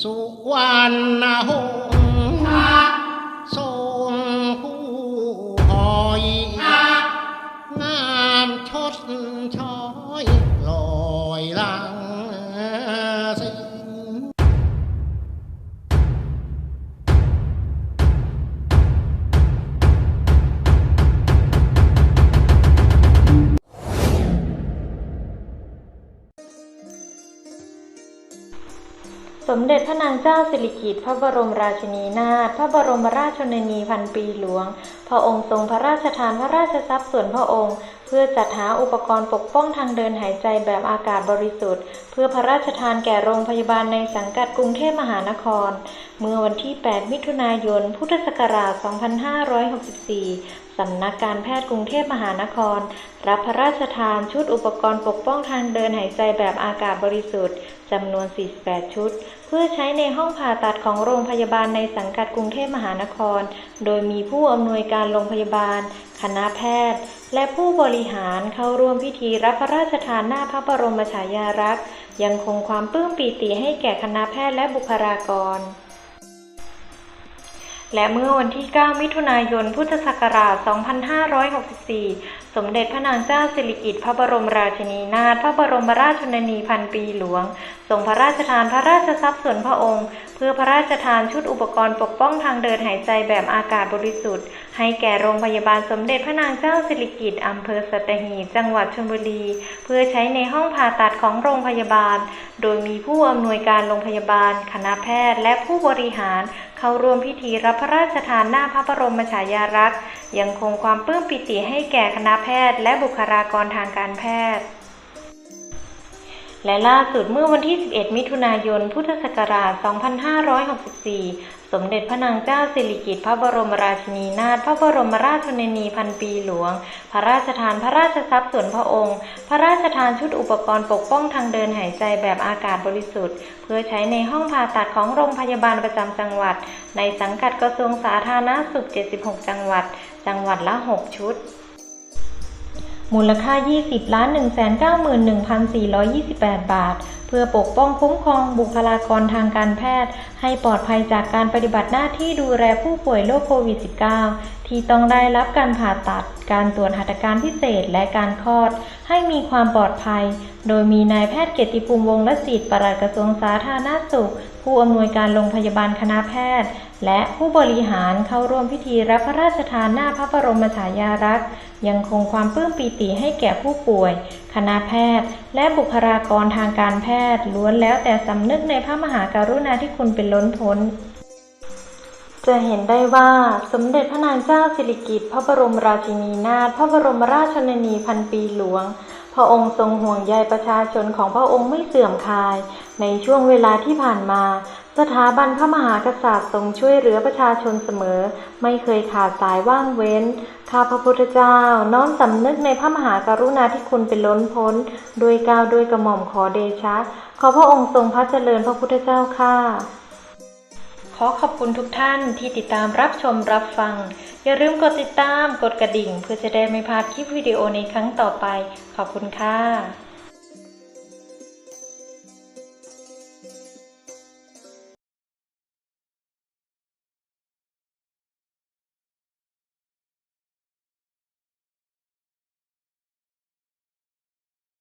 สุวรรณหงษ์ทรงผู้หอยงามชดช้อยลอยลา สมเด็จพระนางเจ้าสิริกิติ์พระบรมราชินีนาถพระบรมราชชนนีพันปีหลวง พระองค์ทรงพระราชทานพระราชทรัพย์ส่วนพระองค์ เพื่อจัดหาอุปกรณ์ปกป้องทางเดินหายใจแบบอากาศบริสุทธิ์ เพื่อพระราชทานแก่โรงพยาบาลในสังกัดกรุงเทพมหานคร เมื่อวันที่ 8 มิถุนายน พุทธศักราช 2564 สำนักการแพทย์กรุงเทพมหานคร รับพระราชทานชุดอุปกรณ์ปกป้องทางเดินหายใจแบบอากาศบริสุทธิ์จำนวน 48 ชุด เพื่อใช้ในห้องผ่าตัดของโรงพยาบาลในสังกัดกรุงเทพมหานคร โดยมีผู้อำนวยการโรงพยาบาลคณะแพทย์ และผู้บริหารเข้าร่วมพิธีรับพระราชทานหน้าพระบรมฉายาลักษณ์ยังคงความปลื้มปีติให้แก่คณะแพทย์และบุคลากร และเมื่อวันที่ 9 มิถุนายน พุทธศักราช 2564 สมเด็จพระนางเจ้าสิริกิติ์พระบรมราชินีนาถพระบรมราชชนนีพันปีหลวง ทรงพระราชทานพระราชทรัพย์ส่วนพระองค์ เพื่อพระราชทานชุดอุปกรณ์ปกป้องทางเดินหายใจแบบอากาศบริสุทธิ์ ให้แก่โรงพยาบาลสมเด็จพระนางเจ้าสิริกิติ์อำเภอสัตหีบจังหวัดชลบุรี เพื่อใช้ในห้องผ่าตัดของโรงพยาบาล โดยมีผู้อำนวยการโรงพยาบาล คณะแพทย์ และผู้บริหาร เข้าร่วมพิธีรับพระราชทานหน้าพระบรมฉายาลักษณ์ยังคงความปลื้มปิติให้แก่คณะแพทย์และบุคลากรทางการแพทย์ และล่าสุดเมื่อวันที่ 11 มิถุนายน พุทธศักราช 2564 สมเด็จพระนางเจ้าสิริกิติ์พระบรมราชินีนาถ พระบรมราชชนนีพันปีหลวง พระราชทานพระราชทรัพย์ส่วนพระองค์ พระราชทานชุดอุปกรณ์ปกป้องทางเดินหายใจแบบอากาศบริสุทธิ์ เพื่อใช้ในห้องผ่าตัดของโรงพยาบาลประจำจังหวัด ในสังกัดกระทรวงสาธารณสุข 76 จังหวัด จังหวัดละ 6 ชุด มูลค่า 20 ล้าน 191,428 บาท เพื่อปกป้องคุ้มครองบุคลากรทางการแพทย์ ให้ปลอดภัยจากการปฏิบัติหน้าที่ดูแลผู้ป่วยโรคโควิด -19 ที่ต้องได้รับการผ่าตัด การตรวจหัตถการพิเศษและการคลอด ให้มีความปลอดภัย โดยมีนายแพทย์เกียรติภูมิวงศ์ละศิษย์ปลัดกระทรวงสาธารณสุข ผู้อำนวยการโรงพยาบาลคณะแพทย์ และผู้บริหารเข้าร่วมพิธีรับพระราชทานหน้าพระบรมฉายาลักษณ์ยังคงความปลื้มปีติให้แก่ผู้ป่วย คณะแพทย์ และบุคลากรทางการแพทย์ล้วนแล้วแต่สำนึกในพระมหากรุณาธิคุณเป็นล้นพ้น จะเห็นได้ว่าสมเด็จพระนางเจ้าสิริกิติ์พระบรมราชินีนาถพระบรมราชชนนีพันปีหลวง พระองค์ทรงห่วงใยประชาชนของพระองค์ไม่เสื่อมคลาย ในช่วงเวลาที่ผ่านมา สถาบันพระมหากษัตริย์ทรงช่วยเหลือประชาชนเสมอ ไม่เคยขาดสายว่างเว้น ข้าพระพุทธเจ้า น้อมสำนึกในพระมหากรุณาธิคุณเป็นล้นพ้น โดยกล่าวโดยกระหม่อมขอเดชะ ขอพระองค์ทรงพระเจริญพระพุทธเจ้าข้าขอขอบคุณทุกท่านที่ติดตามรับชมรับฟัง อย่าลืมกดติดตาม กดกระดิ่ง เพื่อจะได้ไม่พลาดคลิปวิดีโอในครั้งต่อไป ขอบคุณค่ะ